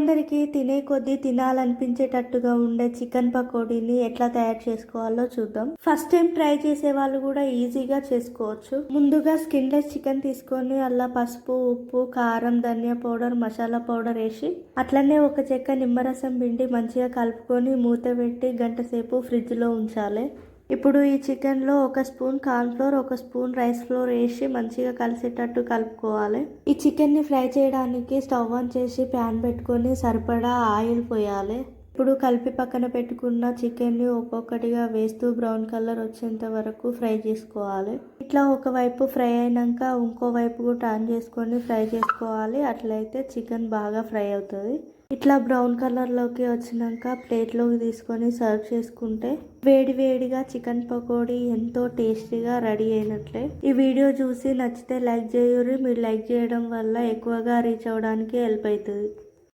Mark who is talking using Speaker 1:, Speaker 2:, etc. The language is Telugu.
Speaker 1: అందరికీ తినే కొద్దీ తినాలనిపించేటట్టుగా ఉండే చికెన్ పకోడీని ఎట్లా తయారు చేసుకోవాలో చూద్దాం. ఫస్ట్ టైం ట్రై చేసే వాళ్ళు కూడా ఈజీగా చేసుకోవచ్చు. ముందుగా స్కిన్లెస్ చికెన్ తీసుకొని అలా పసుపు ఉప్పు కారం ధనియా పౌడర్ మసాలా పౌడర్ వేసి అట్లనే ఒక చెక్క నిమ్మరసం పిండి మంచిగా కలుపుకొని మూత పెట్టి గంట సేపు ఫ్రిడ్జ్లో ఉంచాలి. ఇప్పుడు ఈ చికెన్లో ఒక స్పూన్ కార్న్ఫ్లోర్ ఒక స్పూన్ రైస్ ఫ్లోర్ వేసి మంచిగా కలిసేటట్టు కలుపుకోవాలి. ఈ చికెన్ని ఫ్రై చేయడానికి స్టవ్ ఆన్ చేసి ప్యాన్ పెట్టుకొని సరిపడా ఆయిల్ పోయాలి. ఇప్పుడు కలిపి పక్కన పెట్టుకున్న చికెన్ని ఒక్కొక్కటిగా వేస్తూ బ్రౌన్ కలర్ వచ్చేంత వరకు ఫ్రై చేసుకోవాలి. ఇట్లా ఒకవైపు ఫ్రై అయినాక ఇంకో వైపు కూడా టర్న్ చేసుకొని ఫ్రై చేసుకోవాలి. అట్లయితే చికెన్ బాగా ఫ్రై అవుతుంది. ఇట్లా బ్రౌన్ కలర్లోకి వచ్చినాక ప్లేట్లోకి తీసుకొని సర్వ్ చేసుకుంటే వేడి వేడిగా చికెన్ పకోడీ ఎంతో టేస్టీగా రెడీ అయినట్లే. ఈ వీడియో చూసి నచ్చితే లైక్ చేయరు మీరు లైక్ చేయడం వల్ల ఎక్కువగా రీచ్ అవ్వడానికి హెల్ప్ అవుతుంది.